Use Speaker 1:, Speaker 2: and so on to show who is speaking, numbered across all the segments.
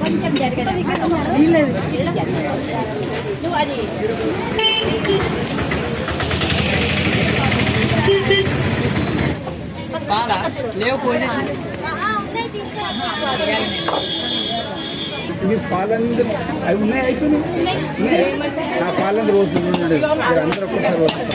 Speaker 1: కొంచెం జరగదు నువ్వు అది బాగా లేవు పోయినా
Speaker 2: మీ పాలంది అవి ఉన్నాయి అయిపోయినాయి ఉన్నాయా? నా పాలంది రోజు ఉండదు మీరు అందరూ ఒక్కసారి వస్తారు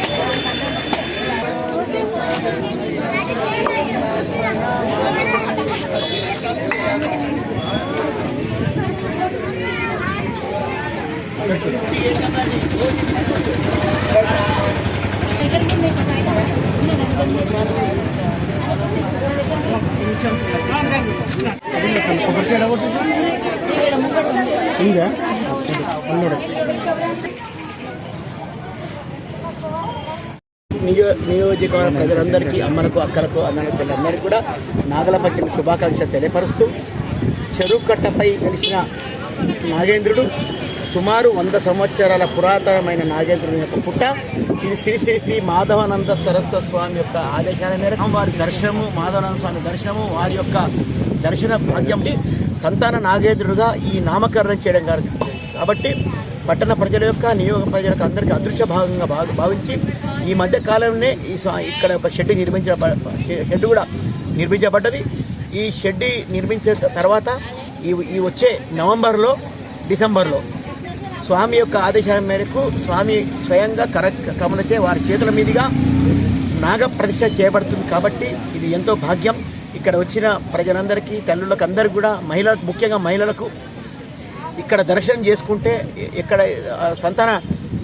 Speaker 2: కొబ్బరికాయ ఎడగొట్టు ఉందా? అన్నోడు
Speaker 3: నియో నియోజకవర్గ ప్రజలందరికీ అమ్మలకు అక్కలకు అన్నలకు చెల్లెలందరికీ కూడా నాగల పంచమి శుభాకాంక్షలు తెలియపరుస్తూ చెరుకట్టపై వెలిసిన నాగేంద్రుడు సుమారు వంద సంవత్సరాల పురాతనమైన నాగేంద్రుని యొక్క పుట్ట. ఇది శ్రీ శ్రీ శ్రీ మాధవానంద సరస్వ స్వామి యొక్క ఆదేశాల మేరకు వారి దర్శనము మాధవానంద స్వామి దర్శనము వారి యొక్క దర్శన భాగ్యం సంతాన నాగేంద్రుడుగా ఈ నామకరణం చేయడం గారు కాబట్టి పట్టణ ప్రజల యొక్క నియోగ ప్రజల యొక్క అందరికీ అదృశ్య భాగంగా భాగ భావించి ఈ మధ్య కాలంలోనే ఈ స్వా- ఇక్కడ ఒక షెడ్ నిర్మించ షెడ్ కూడా నిర్మించబడ్డది. ఈ షెడ్ నిర్మించిన తర్వాత ఈ ఈ వచ్చే నవంబర్లో డిసెంబర్లో స్వామి యొక్క ఆదేశాల మేరకు స్వామి స్వయంగా కర కమలచే వారి చేతుల మీదుగా నాగప్రతిష్ట చేయబడుతుంది కాబట్టి ఇది ఎంతో భాగ్యం. ఇక్కడ వచ్చిన ప్రజలందరికీ తల్లులకు అందరికీ కూడా మహిళలకు ముఖ్యంగా మహిళలకు ఇక్కడ దర్శనం చేసుకుంటే ఇక్కడ సంతాన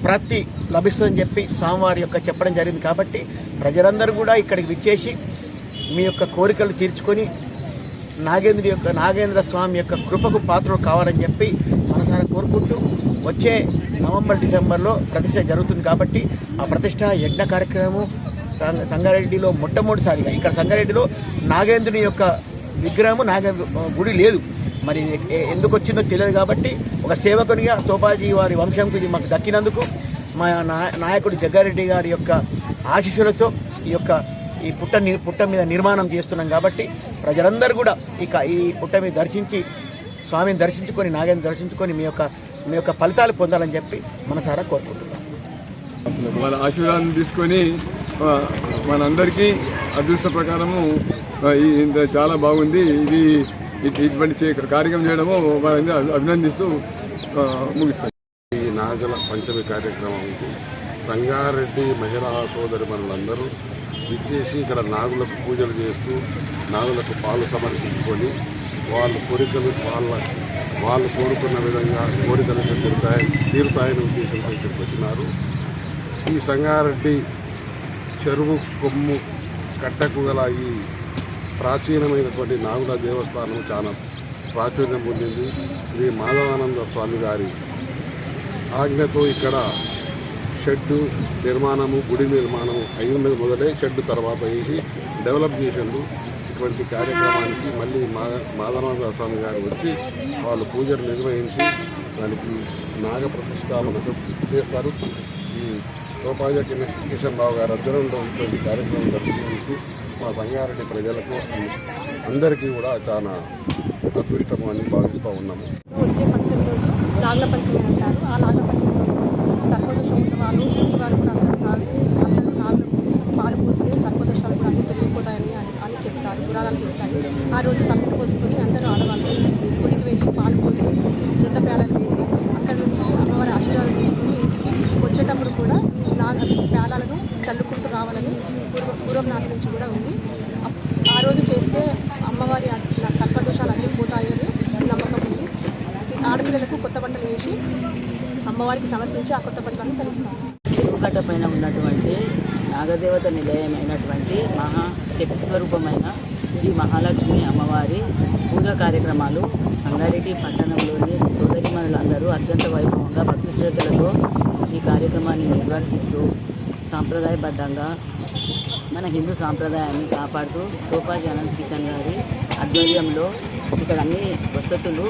Speaker 3: ప్రాప్తి లభిస్తుందని చెప్పి స్వామివారి యొక్క చెప్పడం జరిగింది. కాబట్టి ప్రజలందరూ కూడా ఇక్కడికి విచ్చేసి మీ యొక్క కోరికలు తీర్చుకొని నాగేంద్ర యొక్క నాగేంద్ర స్వామి యొక్క కృపకు పాత్రలు కావాలని చెప్పి మనసారా కోరుకుంటూ వచ్చే నవంబర్ డిసెంబర్లో ప్రతిష్ట జరుగుతుంది. కాబట్టి ఆ ప్రతిష్ట యజ్ఞ కార్యక్రమం సంగారెడ్డిలో మొట్టమొదటిసారిగా ఇక్కడ సంగారెడ్డిలో నాగేంద్రుని యొక్క విగ్రహము నాగ గుడి లేదు. మరి ఎందుకు వచ్చిందో తెలియదు కాబట్టి ఒక సేవకునిగా తోపాజీ వారి వంశంకు ఇది మాకు దక్కినందుకు మా నాయకుడు జగ్గారెడ్డి గారి యొక్క ఆశీస్సులతో ఈ యొక్క ఈ పుట్ట పుట్ట మీద నిర్మాణం చేస్తున్నాం కాబట్టి ప్రజలందరూ కూడా ఇక ఈ పుట్ట మీద దర్శించి స్వామిని దర్శించుకొని నాగేంద్ర దర్శించుకొని మీ యొక్క మీ యొక్క ఫలితాలు పొందాలని చెప్పి మనసారా కోరుకుంటున్నాం.
Speaker 4: వాళ్ళ ఆశీర్వాదం తీసుకొని మనందరికీ అదృష్ట ప్రకారము ఈ- ఇంత చాలా బాగుంది. ఇది ఇటువంటి కార్యక్రమం చేయడము వారిని అభినందిస్తూ ముగిస్తాను
Speaker 5: ఈ నాగల పంచమి కార్యక్రమంకి సంగారెడ్డి మహిళా సోదరి మనులందరూ విచ్చేసి ఇక్కడ నాగులకు పూజలు చేస్తూ నాగులకు పాలు సమర్పించుకొని వాళ్ళ కోరికలు వాళ్ళ వాళ్ళు కోరుకున్న విధంగా కోరికలు తీరుతాయి తీరుతాయని ఉద్దేశంతో ఇక్కడికి వచ్చినారు. ఈ సంగారెడ్డి చెరువు కొమ్ము కట్టకు గల ఈ ప్రాచీనమైనటువంటి నాగుల దేవస్థానం చాలా ప్రాచుర్యం పొందింది. శ్రీ మాధవానంద స్వామి గారి ఆజ్ఞతో ఇక్కడ షెడ్డు నిర్మాణము గుడి నిర్మాణము అయి ఉన్నది మొదలే షెడ్డు తర్వాత వేసి డెవలప్ చేసిండు ఇటువంటి కార్యక్రమానికి మళ్ళీ మా మాధవానంద స్వామి గారు వచ్చి వాళ్ళు పూజలు నిర్వహించి దానికి నాగ ప్రతిష్టాపన చేస్తారు. ఈ తోపాజ కిషన్ రావు గారి అధ్వర్యంలో ఇటువంటి కార్యక్రమం జరుగుతున్నందుకు మా సంగారెడ్డి ప్రజలకు అందరికీ కూడా చాలా అదృష్టం అని భావిస్తూ ఉన్నాము.
Speaker 6: వచ్చే పంచమి రోజు నాగుల పంచమి అంటారు. ఆ నాగ పంచమి రోజు సర్పదోషం ఉన్న వాళ్ళు ఇంటి వారు కూడా అందరూ నాగు అందరూ నాగులు పాలు పోస్తే సర్పదోషాలు కూడా అన్ని తొలగిపోతాయని అని చెప్తారు పురాణాలు చెప్తాయి ఆ రోజు తమ్ముడు పోసుకొని అందరూ ఆడవాళ్ళు గుడికి వెళ్ళి పాలు పోసి చెత్త పేలాలు వేసి అక్కడ నుంచి అమ్మవారి ఆశీర్వాదం తీసుకుని ఇంటికి వచ్చేటప్పుడు కూడా ఈ నాగ పేలాలను చల్లుకుంటూ రావాలని పూర్వ పూర్వం నాటి నుంచి కూడా ఉంది అప్- ఆ రోజు చేస్తే అమ్మవారి ఆ- నా సర్పదోషాలు అన్నీ పోతాయని నమ్మకం ఉంది ఈ ఆడపిల్లలకు చేసి అమ్మవారికి సమర్పించి ఆ కొత్త బట్టలను ధరిస్తాము
Speaker 7: పైన ఉన్నటువంటి నాగదేవత నిలయమైనటువంటి మహా శక్తి స్వరూపమైన శ్రీ మహాలక్ష్మి అమ్మవారి పూజా కార్యక్రమాలు సంగారెడ్డి పట్టణంలోని సోదరిమణులందరూ అత్యంత వైభవంగా భక్తి శ్రద్ధలతో ఈ కార్యక్రమాన్ని నిర్వర్తిస్తూ సాంప్రదాయబద్ధంగా మన హిందూ సాంప్రదాయాన్ని కాపాడుతూ టోపాజీ అనంత్ కిషన్ గారి ఆధ్వర్యంలో ఇక్కడ అన్ని వసతులు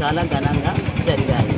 Speaker 7: చాలా ఘనంగా జరిగాయి.